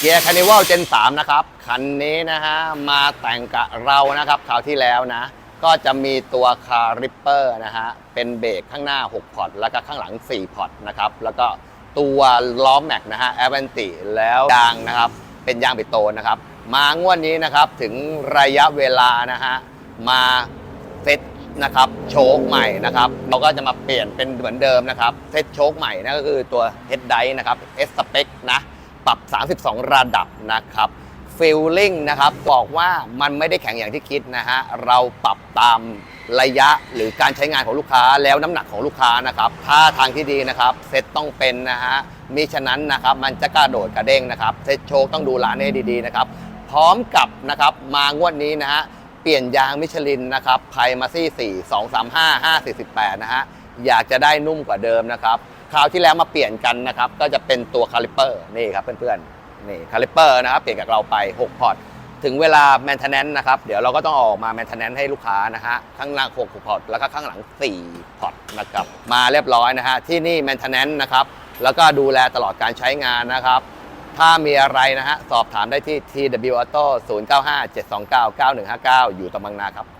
เกียร์คานิวัลเจน3นะครับ คันนี้นะฮะ มาแต่งกับเรานะครับคราวที่แล้วนะ ก็จะมีตัวคาริปเปอร์นะฮะ เป็นเบรกข้างหน้า 6 พอร์ต แล้วก็ข้างหลัง 4 พอร์ตนะครับ แล้วก็ตัวล้อแม็กนะฮะแอเวนติแล้วยางนะครับ เป็นยางปิโตนนะครับ มางวดนี้นะครับถึงระยะเวลานะฮะ มาเซตนะครับโชคใหม่นะครับเราก็จะมาเปลี่ยนเป็นเหมือนเดิมนะครับเซตโชคใหม่นั่นก็คือตัว Head d i นะครับ S Spec นะ ปรับ 32 ระดับนะครับฟิลลิ่งนะครับบอกว่ามันไม่ได้แข็งอย่างที่คิดนะฮะเราปรับตามระยะหรือการใช้งานของลูกค้าแล้วน้ำหนักของลูกค้านะครับถ้าทางที่ดีนะครับเซตต้องเป็นนะฮะมิฉะนั้นนะครับมันจะกระโดดกระเด้งนะครับเซตโชคต้องดูร้านให้ดีๆนะครับพร้อมกับนะครับมางวดนี้นะฮะเปลี่ยนยางมิชลินนะครับไพมาซี่4 2 3 5 5 4 8นะฮะอยากจะได้นุ่มกว่าเดิมนะครับ คราวที่แล้วมาเปลี่ยนกันนะครับ ก็จะเป็นตัวคาลิเปอร์นี่ครับเพื่อนๆนี่คาลิเปอร์นะครับเปลี่ยนกับเราไป 6 พอร์ตถึงเวลาแมนเทนแนนนะครับ เดี๋ยวเราก็ต้องออกมาแมนเทนแนนให้ลูกค้านะฮะ ข้างล่าง6พอร์ตแล้วก็ข้างหลัง 4 พอร์ตนะครับ มาเรียบร้อยนะฮะ ที่นี่แมนเทนแนนนะครับ แล้วก็ดูแลตลอดการใช้งานนะครับ ถ้ามีอะไรนะฮะ สอบถามได้ที่ TW Auto 0957299159 อยู่ตะบังนาครับ